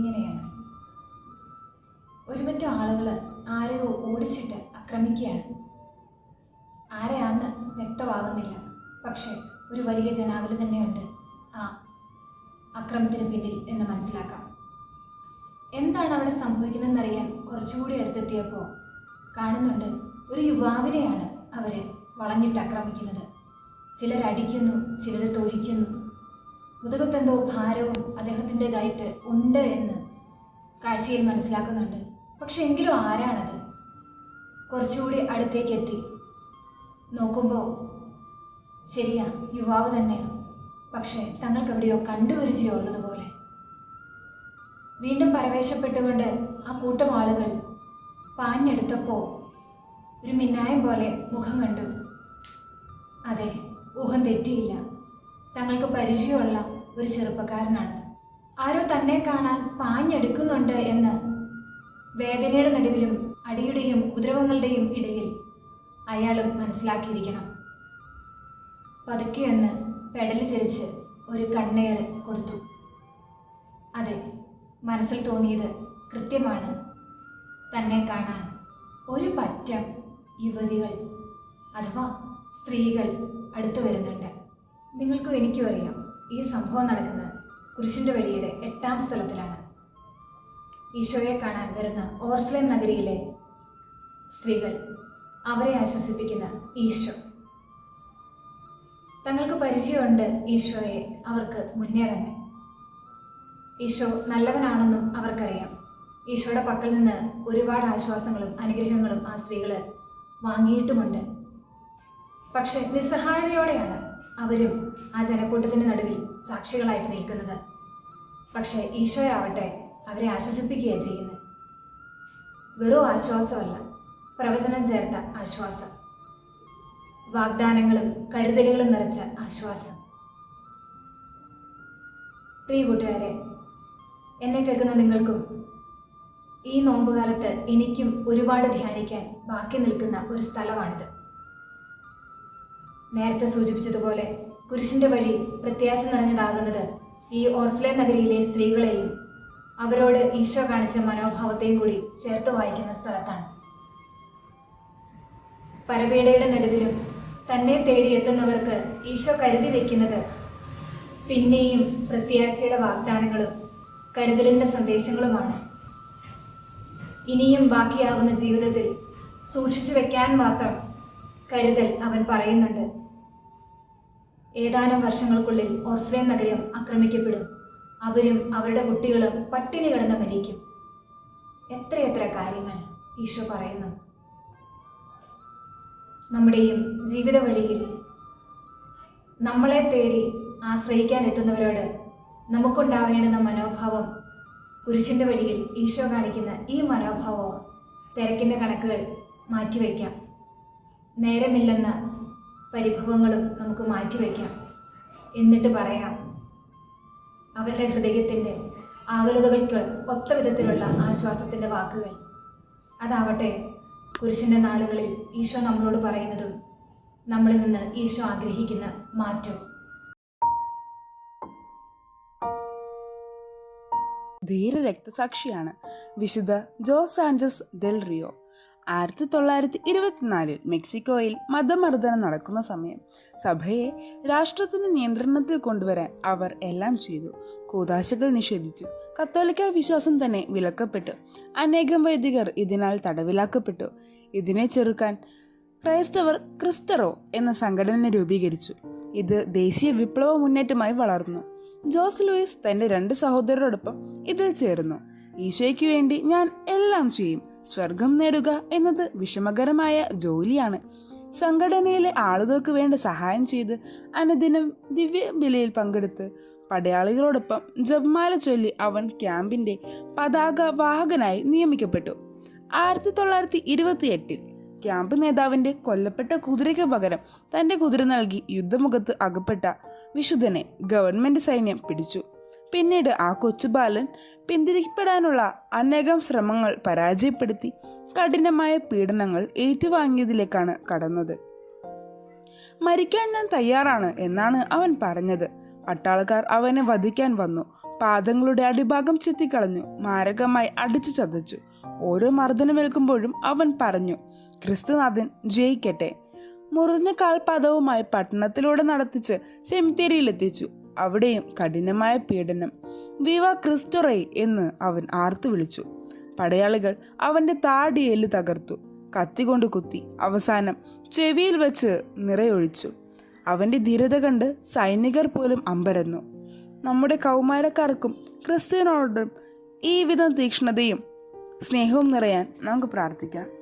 ഇങ്ങനെയാണ്. ഒരു പറ്റം ആളുകൾ ആരെയോ ഓടിച്ചിട്ട് ആക്രമിക്കുകയാണ് ആരെയാന്ന് വ്യക്തമാകുന്നില്ല. പക്ഷേ ഒരു വലിയ ജനാവലി തന്നെയുണ്ട്. ആ അക്രമത്തിന് പിന്നിൽ എന്ന് മനസ്സിലാക്കാം. എന്താണ് അവിടെ സംഭവിക്കുന്നതെന്നറിയാൻ കുറച്ചുകൂടി അടുത്തെത്തിയപ്പോൾ കാണുന്നുണ്ട് ഒരു യുവാവിനെയാണ് അവരെ വളഞ്ഞിട്ട് ആക്രമിക്കുന്നത് ചിലർ അടിക്കുന്നു ചിലർ തൊഴിക്കുന്നു മുതുകത്തെന്തോ ഭാരവും അദ്ദേഹത്തിന്റെതായിട്ട് ഉണ്ട് എന്ന് കാഴ്ചയിൽ മനസ്സിലാക്കുന്നുണ്ട്. പക്ഷെ എങ്കിലും ആരാണത്? കുറച്ചുകൂടി അടുത്തേക്ക് എത്തി നോക്കുമ്പോൾ ശരിയാ യുവാവ് തന്നെയാണ് പക്ഷേ തങ്ങൾക്ക് എവിടെയോ കണ്ടുപരിചയോ ഉള്ളതുപോലെ. വീണ്ടും പരവേശപ്പെട്ടുകൊണ്ട് ആ കൂട്ടം ആളുകൾ പാഞ്ഞെടുത്തപ്പോൾ ഒരു മിന്നായം പോലെ മുഖം കണ്ടു. അതെ ഊഹം തെറ്റിയില്ല. തങ്ങൾക്ക് പരിചയമുള്ള ഒരു ചെറുപ്പക്കാരനാണ്. ആരോ തന്നെ കാണാൻ പാഞ്ഞെടുക്കുന്നുണ്ട് എന്ന്. വേദനയുടെ നടുവിലും അടിയുടെയും ഉപദ്രവങ്ങളുടെയും ഇടയിൽ അയാളും മനസ്സിലാക്കിയിരിക്കണം. പതുക്കെ ഒന്ന് പെടൽ ചരിച്ച് ഒരു കണ്ണേർ കൊടുത്തു. അതെ മനസ്സിൽ തോന്നിയത് കൃത്യമാണ്. തന്നെ കാണാൻ ഒരു പറ്റം യുവതികൾ അഥവാ സ്ത്രീകൾ അടുത്തു വരുന്നുണ്ട്. നിങ്ങൾക്കും എനിക്കും അറിയാം. ഈ സംഭവം നടക്കുന്നത് കുരിശിന്റെ വഴിയുടെ എട്ടാം സ്ഥലത്തിലാണ്. ഈശോയെ കാണാൻ വരുന്ന ഓർസ്ലേം നഗരിയിലെ സ്ത്രീകൾ അവരെ ആശ്വസിപ്പിക്കുന്ന ഈശോ. തങ്ങൾക്ക് പരിചയമുണ്ട് ഈശോയെ അവർക്ക് മുന്നേ തന്നെ. ഈശോ നല്ലവനാണെന്നും അവർക്കറിയാം. ഈശോയുടെ പക്കൽ നിന്ന് ഒരുപാട് ആശ്വാസങ്ങളും അനുഗ്രഹങ്ങളും ആ സ്ത്രീകൾ വാങ്ങിയിട്ടുമുണ്ട്. പക്ഷെ നിസ്സഹായതയോടെയാണ് അവരും ആ ജനക്കൂട്ടത്തിന് നടുവിൽ സാക്ഷികളായിട്ട് നിൽക്കുന്നത്. പക്ഷേ ഈശോയാവട്ടെ അവരെ ആശ്വസിപ്പിക്കുകയാണ് ചെയ്യുന്നത്. വെറും ആശ്വാസമല്ല പ്രവചനം ചേർത്ത ആശ്വാസം. വാഗ്ദാനങ്ങളും കരുതലുകളും നിറച്ച ആശ്വാസം. പ്രിയ കൂട്ടുകാരെ എന്നെ കേൾക്കുന്ന നിങ്ങൾക്കും ഈ നോമ്പുകാലത്ത് എനിക്കും ഒരുപാട് ധ്യാനിക്കാൻ ബാക്കി നിൽക്കുന്ന ഒരു സ്ഥലമാണിത്. നേരത്തെ സൂചിപ്പിച്ചതുപോലെ കുരിശിന്റെ വഴി പ്രത്യാശ നിറഞ്ഞതാകുന്നത് ഈ ഓർസ്ലേ നഗരിയിലെ സ്ത്രീകളെയും അവരോട് ഈശോ കാണിച്ച മനോഭാവത്തെയും കൂടി ചേർത്ത് വായിക്കുന്ന സ്ഥലത്താണ്. പരപീഡയുടെ നടുവിലും തന്നെ തേടിയെത്തുന്നവർക്ക് ഈശോ കരുതി വെക്കുന്നത് പിന്നെയും പ്രത്യാശയുടെ വാഗ്ദാനങ്ങളും കരുതലിന്റെ സന്ദേശങ്ങളുമാണ്. ഇനിയും ബാക്കിയാവുന്ന ജീവിതത്തിൽ സൂക്ഷിച്ചു വെക്കാൻ മാത്രം കരുതൽ അവൻ പറയുന്നുണ്ട്. ഏതാനും വർഷങ്ങൾക്കുള്ളിൽ ഓർസ്ലേം നഗരം ആക്രമിക്കപ്പെടും. അവരും അവരുടെ കുട്ടികളും പട്ടിണി കിടന്ന് മരിക്കും. എത്രയെത്ര കാര്യങ്ങൾ ഈശോ പറയുന്നു. നമ്മുടെയും ജീവിത വഴിയിൽ നമ്മളെ തേടി ആശ്രയിക്കാൻ എത്തുന്നവരോട് നമുക്കുണ്ടാവേണ്ടുന്ന മനോഭാവം കുരിശിന്റെ വഴിയിൽ ഈശോ കാണിക്കുന്ന ഈ മനോഭാവവും തിരക്കിന്റെ കണക്കുകൾ മാറ്റിവെക്കാം നേരമില്ലെന്ന പരിഭവങ്ങളും നമുക്ക് മാറ്റിവെക്കാം എന്നിട്ട് പറയാം അവരുടെ ഹൃദയത്തിന്റെ ആകുലതകൾക്ക് ഒത്ത വിധത്തിലുള്ള ആശ്വാസത്തിന്റെ വാക്കുകൾ. അതാവട്ടെ കുരിശിന്റെ നാളുകളിൽ ഈശോ നമ്മളോട് പറയുന്നതും നമ്മളിൽ നിന്ന് ഈശോ ആഗ്രഹിക്കുന്ന മാറ്റം. ധീര രക്തസാക്ഷിയാണ് വിശുദ്ധ ജോസ് സാഞ്ചസ് ഡെൽ റിയോ. ആയിരത്തി തൊള്ളായിരത്തി ഇരുപത്തിനാലിൽ മെക്സിക്കോയിൽ മതമർദ്ദനം നടക്കുന്ന സമയം സഭയെ രാഷ്ട്രത്തിന്റെ നിയന്ത്രണത്തിൽ കൊണ്ടുവരാൻ അവർ എല്ലാം ചെയ്തു. കൂതാശകൾ നിഷേധിച്ചു. കത്തോലിക്ക വിശ്വാസം തന്നെ വിലക്കപ്പെട്ടു. അനേകം വൈദികർ ഇതിനാൽ തടവിലാക്കപ്പെട്ടു. ഇതിനെ ചെറുക്കാൻ ക്രൈസ്തവർ ക്രിസ്റ്ററോ എന്ന സംഘടന രൂപീകരിച്ചു. ഇത് ദേശീയ വിപ്ലവ മുന്നേറ്റമായി വളർന്നു. ജോസ് ലൂയിസ് തന്റെ രണ്ട് സഹോദരരോടൊപ്പം ഇതിൽ ചേർന്നു. ഈശോയ്ക്ക് വേണ്ടി ഞാൻ എല്ലാം ചെയ്യും. സ്വർഗം നേടുക എന്നത് വിഷമകരമായ ജോലിയാണ്. സംഘടനയിലെ ആളുകൾക്ക് വേണ്ട സഹായം ചെയ്ത് അനുദിനം ദിവ്യ ബലിയിൽ പങ്കെടുത്ത് പടയാളികളോടൊപ്പം ജപ്മാല ചൊല്ലി അവൻ ക്യാമ്പിന്റെ പതാക വാഹകനായി നിയമിക്കപ്പെട്ടു. ആയിരത്തി തൊള്ളായിരത്തി ഇരുപത്തി എട്ടിൽ ക്യാമ്പ് നേതാവിന്റെ കൊല്ലപ്പെട്ട കുതിരയ്ക്ക് പകരം തന്റെ കുതിര നൽകി യുദ്ധമുഖത്ത് അകപ്പെട്ട വിശുദ്ധനെ ഗവൺമെന്റ് സൈന്യം പിടിച്ചു. പിന്നീട് ആ കൊച്ചുബാലൻ പിന്തിരിക്കപ്പെടാനുള്ള അനേകം ശ്രമങ്ങൾ പരാജയപ്പെടുത്തി കഠിനമായ പീഡനങ്ങൾ ഏറ്റുവാങ്ങിയതിലേക്കാണ് കടന്നത്. മരിക്കാൻ ഞാൻ തയ്യാറാണ് എന്നാണ് അവൻ പറഞ്ഞത്. പട്ടാളക്കാർ അവനെ വധിക്കാൻ വന്നു. പാദങ്ങളുടെ അടിഭാഗം ചെത്തിക്കളഞ്ഞു. മാരകമായി അടിച്ചു ചതച്ചു. ഓരോ മർദ്ദനമേൽക്കുമ്പോഴും അവൻ പറഞ്ഞു ക്രിസ്തുനാഥൻ ജയിക്കട്ടെ. മുറിഞ്ഞ കാൽപാദവുമായി പട്ടണത്തിലൂടെ നടത്തിച്ച് സെമിത്തേരിയിലെത്തിച്ചു. അവിടെയും കഠിനമായ പീഡനം. വിവ ക്രിസ്റ്റോറേ എന്ന് അവൻ ആർത്തു വിളിച്ചു. പടയാളികൾ അവന്റെ താടിയേൽ തകർത്തു. കത്തികൊണ്ട് കുത്തി. അവസാനം ചെവിയിൽ വെച്ച് നിറയൊഴിച്ചു. അവന്റെ ധീരത കണ്ട് സൈനികർ പോലും അമ്പരന്നു. നമ്മുടെ കൗമാരക്കാർക്കും ക്രിസ്ത്യനോടും ഈ വിധം തീക്ഷ്ണതയും സ്നേഹവും നിറയാൻ നമുക്ക് പ്രാർത്ഥിക്കാം.